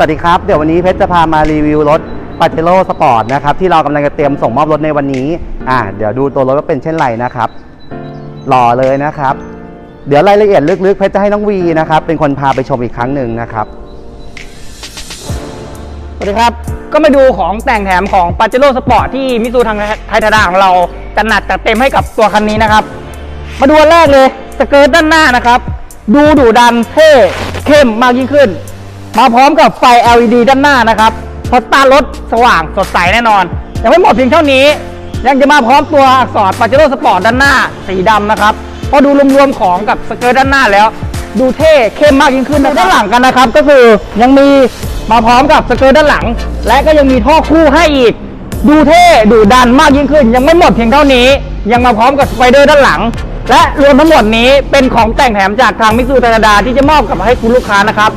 สวัสดีครับ เดี๋ยววันนี้เพชรจะพามารีวิวรถปาเจโร่สปอร์ตนะครับที่เรากำลังจะเตรียมส่งมอบรถในวันนี้อ่าเดี๋ยวดูตัวรถว่าเป็นเช่นไรนะครับหล่อเลยนะครับ เดี๋ยวรายละเอียดลึกๆ เพชรจะให้น้องวีนะครับเป็นคนพาไปชมอีกครั้งหนึ่งนะครับสวัสดีครับ ก็มาดูของแต่งแถมของ p a j e r o Sport ที่มิซูทางไทยทาดาของเราจัดหนักจัดเต็มให้กับตัวคันนี้นะครับ มาดูอันแรกเลยสเกิร์ตด้านหน้านะครับ ดูดุดันเท่เข้มมากยิ่งขึ้น มาพร้อมกับไฟ LED ด้านหน้านะครับพอตาร์ทรถสว่างสดใสแน่นอน ยังไม่หมดเพียงเท่านี้ ยังจะมาพร้อมตัวอักษร p a j e r o Sport ด้านหน้าสีดำนะครับพอดูรวมๆของกับสเกิร์ตด้านหน้าแล้ว ดูเท่เข้มมากยิ่งขึ้นด้านหลังกันนะครับ ก็คือยังมีมาพร้อมกับสเกิร์ตด้านหลัง และก็ยังมีท่อคู่ให้อีก ดูเท่ดูดันมากยิ่งขึ้น ยังไม่หมดเพียงเท่านี้ ยังมาพร้อมกับสไปเดอร์ด้านหลัง และรวมทั้งหมดนี้เป็นของแต่งแถมจากทางมิซูตาดาที่จะมอบกับให้คุณลูกค้านะครับ